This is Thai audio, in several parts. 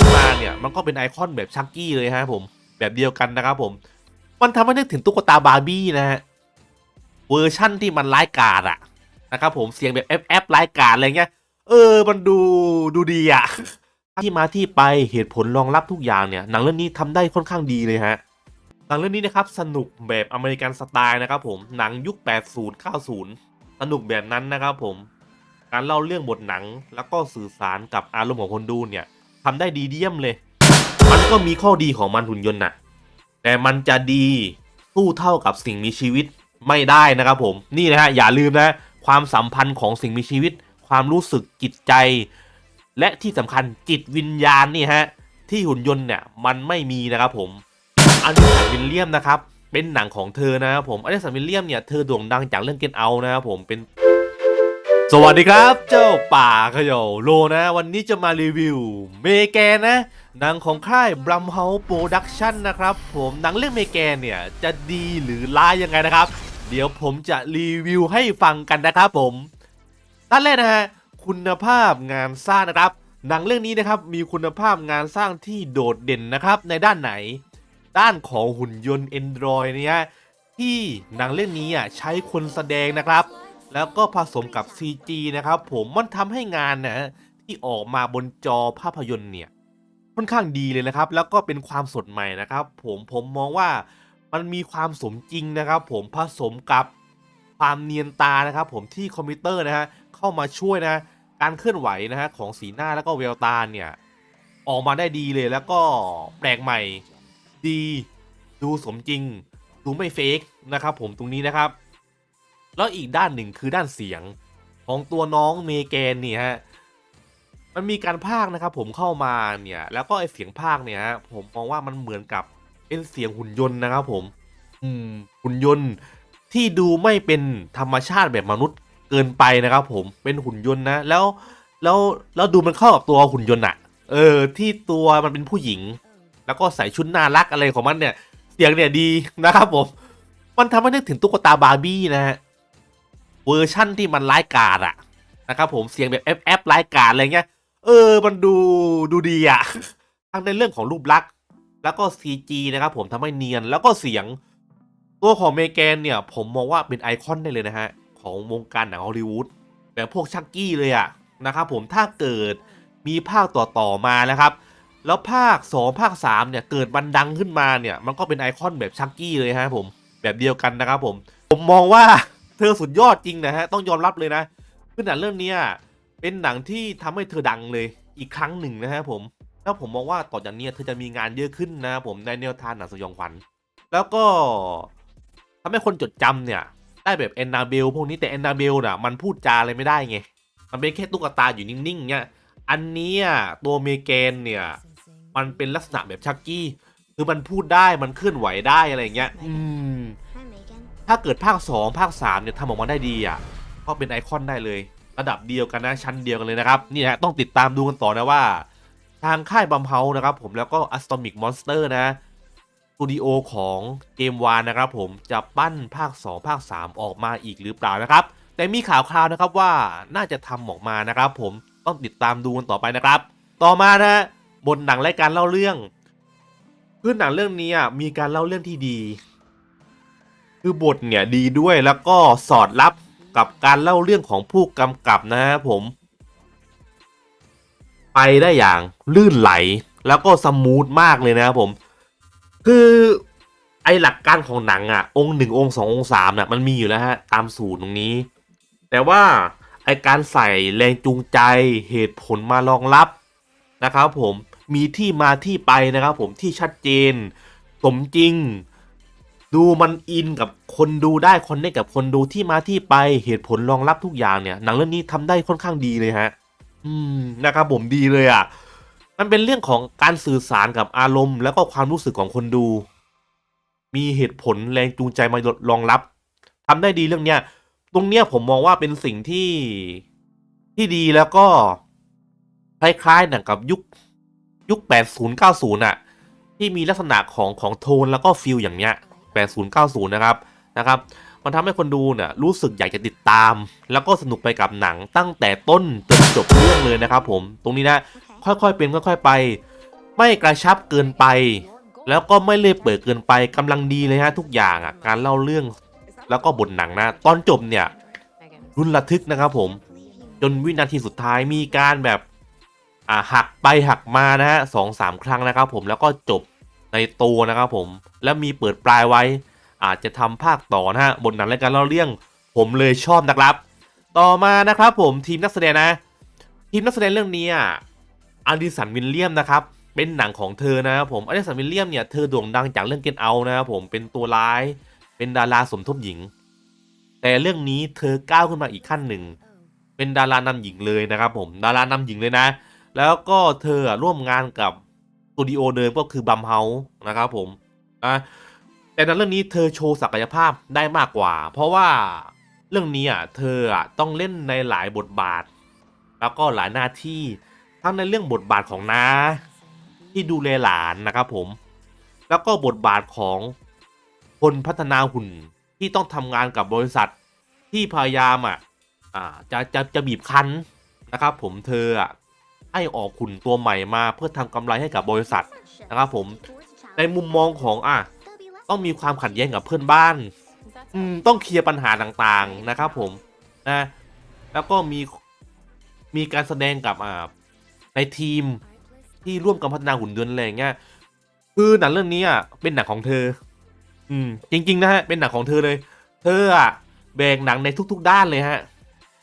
ขึ้นมาเนี่ยมันก็เป็นไอคอนแบบชักกี้เลยฮะผมแบบเดียวกันนะครับผม มันทำให้นึกถึงตุ๊กตาบาร์บี้นะฮะเวอร์ชั่นที่มันร้ายกาจอะนะครับผมเสียงแบบแอฟแอฟร้ายกาจอะไรเงี้ยเออ มันดูดูดีอะที่มาที่ไปเหตุผลรองรับทุกอย่างเนี่ยหนังเรื่องนี้ทำได้ค่อนข้างดีเลยฮะหนังเรื่องนี้นะครับสนุกแบบอเมริกันสไตล์นะครับผมหนังยุค 80 90 สนุกแบบนั้นนะครับผมการเล่าเรื่องบทหนังแล้วก็สื่อสารกับอารมณ์ของคนดูเนี่ย ทำได้ดีเยี่ยมเลย มันก็มีข้อดีของมันหุ่นยนต์นะแต่มันจะดีสู้เท่ากับสิ่งมีชีวิตไม่ได้นะครับผม นี่นะฮะอย่าลืมนะ ความสัมพันธ์ของสิ่งมีชีวิต ความรู้สึกจิตใจ และที่สำคัญจิตวิญญาณนี่ฮะที่หุ่นยนต์เนี่ยมันไม่มีนะครับผม อันนี้สันวิลเลียมนะครับเป็นหนังของเธอนะครับผมอันนี้สันวิลเลียมเนี่ยเธอโด่งดังจากเรื่องเกนเอานะครับผมเป็น สวัสดีครับ เจ้าป่าเขย่าโลนะ วันนี้จะมารีวิว เมแกนนะหนังของค่ายบรัมเฮาส์โปรดักชั่นนะครับ ผมหนังเรื่องเมแกนเนี่ย จะดีหรือร้ายยังไงนะครับ เดี๋ยวผมจะรีวิวให้ฟังกันนะครับผมด้านแรกนะฮะ คุณภาพงานสร้างนะครับ หนังเรื่องนี้นะครับมีคุณภาพงานสร้างที่โดดเด่นนะครับในด้านไหน ด้านของหุ่นยนต์ Android เนี่ยที่หนังเรื่องนี้อะใช้คนแสดงนะครับ แล้วก็ผสมกับ CG นะครับผมมันทำให้งานนะที่ออกมาบนจอภาพยนตร์เนี่ยค่อนข้างดีเลยนะครับ แล้วก็เป็นความสดใหม่นะครับ ผมผมมองว่ามันมีความสมจริงนะครับ ผมผสมกับความเนียนตานะครับ ผมที่คอมพิวเตอร์นะฮะเข้ามาช่วยนะ การเคลื่อนไหวนะฮะของสีหน้าแล้วก็เวลตาเนี่ยออกมาได้ดีเลยแล้วก็แปลกใหม่ ดี ดูสมจริง ดูไม่เฟกนะครับ ผมตรงนี้นะครับ แล้วอีกด้านหนึ่งคือด้านเสียงของตัวน้องเมแกนเนี่ยฮะมันมีการพากย์นะครับผมเข้ามาเนี่ยแล้วก็ไอเสียงพากย์เนี่ยฮะผมมองว่ามันเหมือนกับเป็นเสียงหุ่นยนต์นะครับผม อืมหุ่นยนต์ที่ดูไม่เป็นธรรมชาติแบบมนุษย์เกินไปนะครับผมเป็นหุ่นยนต์นะแล้วแล้วแล้วดูมันเข้ากับตัวหุ่นยนต์อะเออที่ตัวมันเป็นผู้หญิง แล้วก็ใส่ชุดน่ารักอะไรของมันเนี่ย เสียงเนี่ยดีนะครับผม มันทำให้นึกถึงตุ๊กตาบาร์บี้นะฮะ เวอร์ชั่นที่มันร้ายกาจอะนะครับผมเสียงแบบแอฟแอฟร้ายกาจอะไรเงี้ย เออ มันดูดูดีอะทั้งในเรื่องของรูปลักษณ์แล้วก็ CG นะครับผมทำให้เนียนแล้วก็เสียง ตัวของเมแกนเนี่ย ผมมองว่าเป็นไอคอนได้เลยนะฮะ ของวงการหนังฮอลลีวูดแบบพวกชักกี้เลยอะนะครับผมถ้าเกิดมีภาคต่อๆมานะครับแล้วภาค 2 ภาค 3 เนี่ย เกิดมันดังขึ้นมาเนี่ย มันก็เป็นไอคอนแบบชักกี้เลยฮะผม แบบเดียวกันนะครับผม ผมมองว่า เธอสุดยอดจริงนะฮะ ต้องยอมรับเลยนะคือหนังเรื่องนี้เป็นหนังที่ทำให้เธอดังเลยอีกครั้งหนึ่งนะฮะผม แล้วผมมองว่าต่อจากนี้เธอจะมีงานเยอะขึ้นนะผมในแนวทางหนังสยองขวัญ แล้วก็ทำให้คนจดจำเนี่ยได้แบบแอนนาเบลพวกนี้แต่แอนนาเบลน่ะมันพูดจาอะไรไม่ได้ไง มันเป็นแค่ตุ๊กตาอยู่นิ่งๆเนี่ยอันนี้ตัวเมแกนเนี่ยมันเป็นลักษณะแบบชักกี้ คือมันพูดได้มันเคลื่อนไหวได้อะไรอย่างเงี้ย อืม ถ้าเกิดภาค 2 ภาค 3 เนี่ยทำออกมาได้ดีอะก็เป็นไอคอนได้เลย ระดับเดียวกันนะชั้นเดียวกันเลยนะครับ นี่ฮะต้องติดตามดูกันต่อนะว่า ทางค่ายบัมเฮานะครับผมแล้วก็ Atomic Monster นะสตูดิโอของเกมวานนะครับผมจะปั้นภาค 2 ภาค 3 ออกมาอีกหรือเปล่านะครับ แต่มีข่าวคราวนะครับว่าน่าจะทำออกมานะครับผมต้องติดตามดูกันต่อไปนะครับ ต่อมานะบนหนังและการเล่าเรื่องคือหนังเรื่องนี้มีการเล่าเรื่องที่ดี คือบทเนี่ยดีด้วยแล้วก็สอดรับกับการเล่าเรื่องของผู้กำกับนะครับผม ไปได้อย่างลื่นไหลแล้วก็สมูทมากเลยนะครับผม คือไอหลักการของหนังอะ องค์หนึ่งองค์สององค์สามน่ะมันมีอยู่แล้วฮะ ตามสูตรตรงนี้ แต่ว่าไอการใส่แรงจูงใจเหตุผลมารองรับนะครับผมมีที่มาที่ไปนะครับผมที่ชัดเจน สมจริง ดูมันอินกับคนดูได้คอนเนคกับคนดูที่มาที่ไปเหตุผลรองรับทุกอย่างเนี่ยหนังเรื่องนี้ทำได้ค่อนข้างดีเลยฮะ อืมนะครับผมดีเลยอะ มันเป็นเรื่องของการสื่อสารกับอารมณ์ แล้วก็ความรู้สึกของคนดู มีเหตุผลแรงจูงใจมารองรับทำได้ดีเรื่องเนี้ยตรงเนี้ยผมมองว่าเป็นสิ่งที่ที่ดีแล้วก็คล้ายๆหนังกับยุคยุค 80 90อะ ที่มีลักษณะของของโทนแล้วก็ฟิลอย่างเนี้ย 80 90 นะครับนะครับ มันทำให้คนดูเนี่ยรู้สึกอยากจะติดตาม แล้วก็สนุกไปกับหนังตั้งแต่ต้นจนจบเรื่องเลยนะครับผมตรงนี้นะ Okay. ค่อยๆเป็นค่อยๆไป ไม่กระชับเกินไป แล้วก็ไม่เลยเปิดเกินไปกำลังดีเลยฮะทุกอย่างอะการเล่าเรื่อง แล้วก็บทหนังนะ ตอนจบเนี่ยรุนระทึกนะครับผม จนวินาทีสุดท้ายมีการแบบอ่าหักไปหักมานะฮะสองสามครั้งนะครับผมแล้วก็จบ ในตัวนะครับผม แล้วมีเปิดปลายไว้ อาจจะทำภาคต่อนะฮะบทหนังและการเล่าเรื่องผมเลยชอบนะครับ ต่อมานะครับผมทีมนักแสดงนะ ทีมนักแสดงเรื่องนี้อะอดิสันวิลเลียมนะครับเป็นหนังของเธอนะครับผมอดิสันวิลเลียมเนี่ยเธอโด่งดังจากเรื่อง Get Out นะครับผมเป็นตัวร้าย เป็นดาราสมทบหญิง แต่เรื่องนี้เธอก้าวขึ้นมาอีกขั้นหนึ่งเป็นดารานำหญิงเลยนะครับผมดารานำหญิงเลยนะ แล้วก็เธอร่วมงานกับ ตูดิโอเดิมก็คือบัมเฮาส์นะครับผมอะแต่ในเรื่องนี้เธอโชว์ศักยภาพได้มากกว่า เพราะว่าเรื่องนี้อะเธออะต้องเล่นในหลายบทบาท แล้วก็หลายหน้าที่ทั้งในเรื่องบทบาทของน้าที่ดูแลหลานนะครับผม แล้วก็บทบาทของคนพัฒนาหุ่นที่ต้องทำงานกับบริษัทที่พยายามอะอ่าจะจะจะบีบคั้นนะครับผมเธออะ ให้ออกหุ่นตัวใหม่มาเพื่อทำกำไรให้กับบริษัทนะครับผม ในมุมมองของอะต้องมีความขัดแย้งกับเพื่อนบ้านอืมต้องเคลียร์ปัญหาต่างๆนะครับผมนะแล้วก็มีมีการแสดงกับอ่าในทีมที่ร่วมกันพัฒนาหุ่นยนต์อะไรอย่างเงี้ยคือหนังเรื่องนี้อะเป็นหนังของเธอ อืม จริง ๆ นะฮะเป็นหนังของเธอเลย เธออะแบกหนังในทุก ๆ ด้านเลยฮะ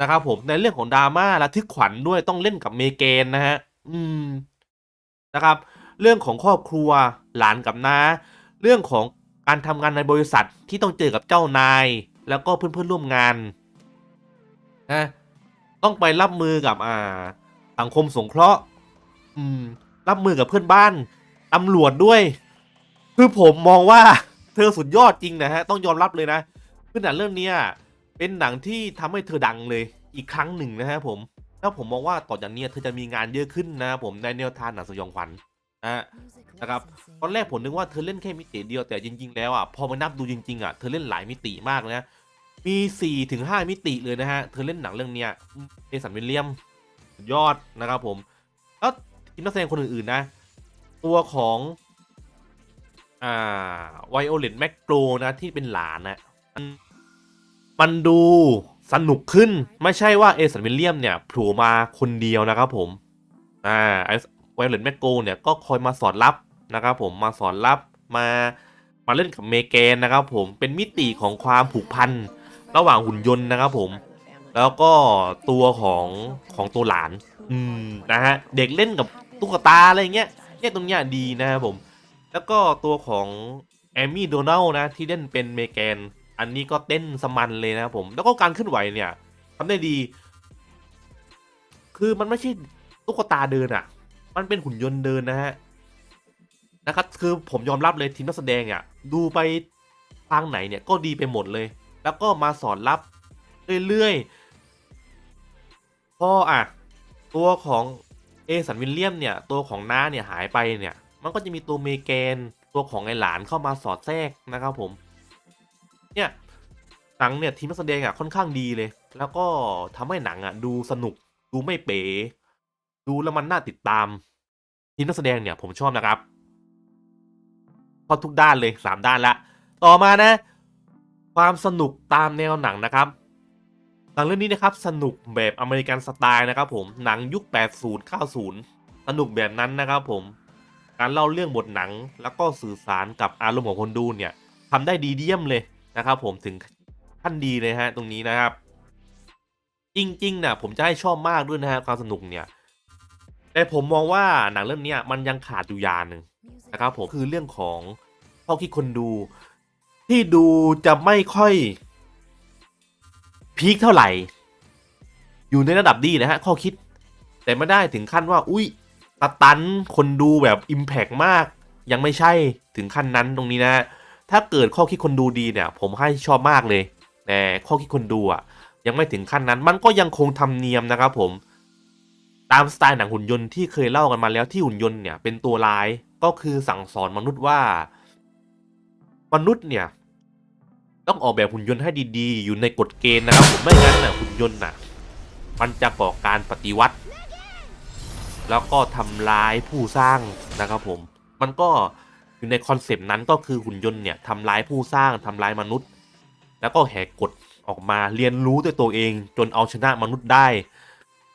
นะครับผมในเรื่องของดราม่าและทึกขวัญด้วยต้องเล่นกับเมเกนนะฮะอืมนะครับ เรื่องของครอบครัวหลานกับน้าเรื่องของการทำงานในบริษัทที่ต้องเจอกับเจ้านาย แล้วก็เพื่อนๆร่วมงานนะต้องไปรับมือกับอ่าสังคมสงเคราะห์ อืม รับมือกับเพื่อนบ้านตำรวจด้วย คือผมมองว่าเธอสุดยอดจริงนะฮะ ต้องยอมรับเลยนะ คือหนังเรื่องเนี้ย เป็นหนังที่ทำให้เธอดังเลยอีกครั้งหนึ่งนะฮะผม แล้วผมมองว่าต่อจากเนี้ยเธอจะมีงานเยอะขึ้นนะครับผมในแนวทางหนังสยองขวัญนะฮะนะครับตอนแรกผมนึกว่าเธอเล่นแค่มิติเดียวแต่จริง ๆ แล้วอะพอมานับดูจริงๆอะเธอเล่นหลายมิติมากเลยนะมี4ี่ถึงห้ามิติเลยนะฮะเธอเล่นหนังเรื่องเนี้ยเอสันวิลเลียมยอดนะครับผมแล้วทีมนักแสดงคนอื่นๆนะ ตัวของอ่าไวโอเลตแมกโกรนะที่เป็นหลานนะ มันดูสนุกขึ้นไม่ใช่ว่าเอสันวิลเลียมเนี่ยโผล่มาคนเดียวนะครับผม อ่าไอไวเลนแมกโกเนี่ยก็คอยมาสอนรับนะครับผมมาสอนรับมามาเล่นกับเมแกนนะครับผมเป็นมิติของความผูกพันระหว่างหุ่นยนต์นะครับผม แล้วก็ตัวของของตัวหลาน อืมนะฮะเด็กเล่นกับตุ๊กตาอะไรเงี้ยเนี่ยตรงเนี้ยดีนะครับผม แล้วก็ตัวของแอมมี่โดนัลนะที่เล่นเป็นเมแกน อันนี้ก็เต้นสมันเลยนะครับผม แล้วก็การเคลื่อนไหวเนี่ยทำได้ดี คือมันไม่ใช่ตุ๊กตาเดินอะมันเป็นหุ่นยนต์เดินนะฮะนะครับคือผมยอมรับเลยทีมนักแสดงอะดูไปทางไหนเนี่ยก็ดีไปหมดเลย แล้วก็มาสอนรับเรื่อยๆพออะตัวของเอสันวิลเลียมเนี่ยตัวของน้าเนี่ยหายไปเนี่ย มันก็จะมีตัวเมแกนตัวของไอหลานเข้ามาสอดแทรกนะครับผม เนี่ยหนังเนี่ยทีมนักแสดงอะค่อนข้างดีเลย แล้วก็ทำให้หนังอะดูสนุกดูไม่เป๋ ดูแล้วมันน่าติดตาม ทีมนักแสดงเนี่ยผมชอบนะครับพอทุกด้านเลยสามด้านละ ต่อมานะ ความสนุกตามแนวหนังนะครับหนังเรื่องนี้นะครับสนุกแบบอเมริกันสไตล์นะครับผมหนังยุค 80 90 สนุกแบบนั้นนะครับผมการเล่าเรื่องบทหนังแล้วก็สื่อสารกับอารมณ์ของคนดูเนี่ยทำได้ดีเยี่ยมเลย นะครับผมถึงขั้นดีเลยฮะตรงนี้นะครับ จริงๆนะผมจะให้ชอบมากด้วยนะฮะความสนุกเนี่ยแต่ผมมองว่าหนังเรื่องนี้มันยังขาดอยู่อย่างหนึ่งนะครับผมคือเรื่องของข้อคิดคนดู ที่ดูจะไม่ค่อยพีคเท่าไหร่ อยู่ในระดับดีนะฮะข้อคิด แต่ไม่ได้ถึงขั้นว่า อุ้ยตะตันคนดูแบบอิมแพกมาก ยังไม่ใช่ถึงขั้นนั้นตรงนี้นะ ถ้าเกิดข้อคิดคนดูดีเนี่ยผมให้ชอบมากเลยแต่ข้อคิดคนดูอะยังไม่ถึงขั้นนั้น มันก็ยังคงทำเนียมนะครับผม ตามสไตล์หนังหุ่นยนต์ที่เคยเล่ากันมาแล้วที่หุ่นยนต์เนี่ยเป็นตัวร้ายก็คือสั่งสอนมนุษย์ว่า มนุษย์เนี่ย ต้องออกแบบหุ่นยนต์ให้ดีๆ อยู่ในกฎเกณฑ์นะครับผมไม่งั้นน่ะหุ่นยนต์น่ะ มันจะก่อการปฏิวัติ แล้วก็ทำร้ายผู้สร้างนะครับผม มันก็ อยู่ในคอนเซปต์นั้นก็คือหุ่นยนต์เนี่ยทำร้ายผู้สร้างทำร้ายมนุษย์ แล้วก็แหกกฎออกมาเรียนรู้ด้วยตัวเอง จนเอาชนะมนุษย์ได้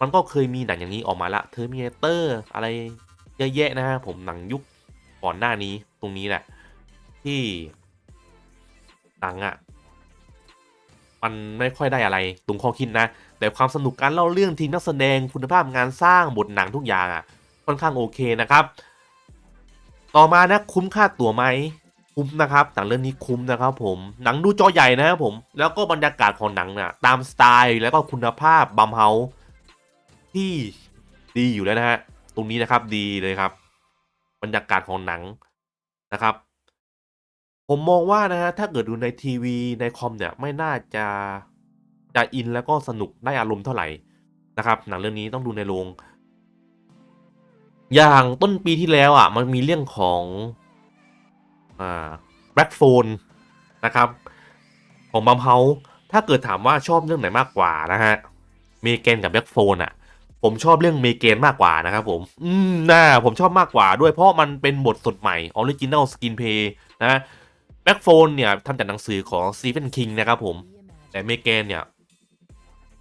มันก็เคยมีหนังอย่างนี้ออกมาละเทอร์มินเตอร์อะไรเยอะแยะนะฮะผมหนังยุคก่อนหน้านี้ตรงนี้แหละ ที่หนังอะ่ะมันไม่ค่อยได้อะไรตรงข้อคิดนะ แต่ความสนุกการเล่าเรื่องทีมนักแสดงคุณภาพงานสร้างบทหนังทุกอย่างอะ่ะค่อนข้างโอเคนะครับ ต่อมานะคุ้มค่าตั๋วไหมคุ้มนะครับหนังเรื่องนี้คุ้มนะครับผมหนังดูจอใหญ่นะครับผมแล้วก็บรรยากาศของหนังน่ะตามสไตล์แล้วก็คุณภาพบัมเฮาที่ดีอยู่แล้วนะฮะตรงนี้นะครับดีเลยครับ บรรยากาศของหนังนะครับ ผมมองว่านะฮะถ้าเกิดดูในทีวีในคอมเนี่ยไม่น่าจะจะอินแล้วก็สนุกได้อารมณ์เท่าไหร่นะครับ หนังเรื่องนี้ต้องดูในโรง อย่างต้นปีที่แล้วอะ มันมีเรื่องของอ่าแบล็กโฟนนะครับ ของบัมเฮาถ้าเกิดถามว่าชอบเรื่องไหนมากกว่านะฮะเมเกนกับแบล็กโฟนอะ ผมชอบเรื่องเมเกนมากกว่านะครับผม อืมน่าผมชอบมากกว่าด้วยเพราะมันเป็นบทสดใหม่ออริจินัลสกินเพย์นะแบ็กโฟนเนี่ยทำจากหนังสือของซีเฟนคิงนะครับผม แต่เมเกนเนี่ย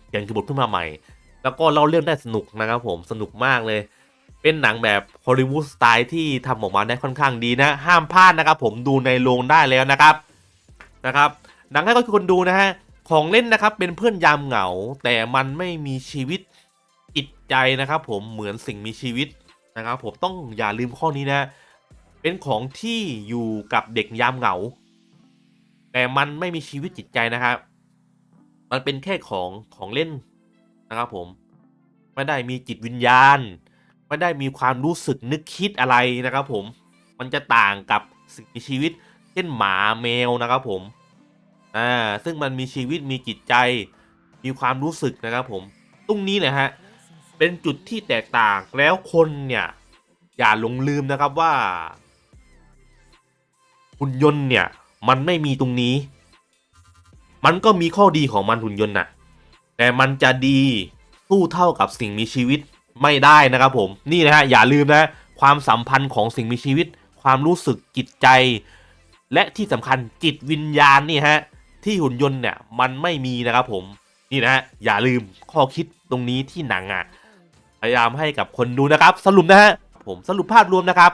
เขียนคือบทขึ้นมาใหม่ แล้วก็เล่าเรื่องได้สนุกนะครับผมสนุกมากเลย เป็นหนังแบบฮอลลีวูดสไตล์ที่ทำออกมาได้ค่อนข้างดีนะ ห้ามพลาดนะครับ ผมดูในโรงได้แล้วนะครับนะครับหนังให้ก็คนดูนะฮะของเล่นนะครับเป็นเพื่อนยามเหงา แต่มันไม่มีชีวิตจิตใจนะครับ ผมเหมือนสิ่งมีชีวิตนะครับ ผมต้องอย่าลืมข้อนี้นะ เป็นของที่อยู่กับเด็กยามเหงา แต่มันไม่มีชีวิตจิตใจนะครับ มันเป็นแค่ของของเล่นนะครับ ผมไม่ได้มีจิตวิญญาณ ไม่ได้มีความรู้สึกนึกคิดอะไรนะครับผมมันจะต่างกับสิ่งมีชีวิต เช่นหมาแมวนะครับผมอ่าซึ่งมันมีชีวิตมีจิตใจ มีความรู้สึกนะครับผม ตรงนี้เลยฮะเป็นจุดที่แตกต่างแล้วคนเนี่ยอย่าหลงลืมนะครับว่าหุ่นยนต์เนี่ยมันไม่มีตรงนี้ มันก็มีข้อดีของมันหุ่นยนต์น่ะ แต่มันจะดีสู้เท่ากับสิ่งมีชีวิต ไม่ได้นะครับผมนี่นะฮะอย่าลืมนะความสัมพันธ์ของสิ่งมีชีวิต ความรู้สึกจิตใจ และที่สำคัญจิตวิญญาณนี่ฮะที่หุ่นยนต์เนี่ยมันไม่มีนะครับผมนี่นะฮะอย่าลืมข้อคิดตรงนี้ที่หนังอะพยายามให้กับคนดูนะครับ สรุปนะฮะผมสรุปภาพรวมนะครับ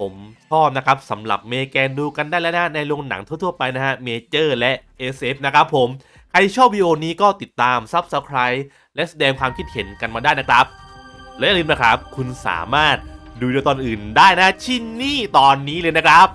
ผมชอบนะครับสำหรับเมแกนดูกันได้แล้วนะในโรงหนังทั่วๆไปนะฮะเมเจอร์และ SF นะครับผม ใครชอบวิดีโอนี้ก็ติดตาม Subscribe และแสดงความคิดเห็นกันมาได้นะครับ และอย่าลืมนะครับ คุณสามารถดูวิดีโอตอนอื่นได้นะชิ้นนี้ตอนนี้เลยนะครับ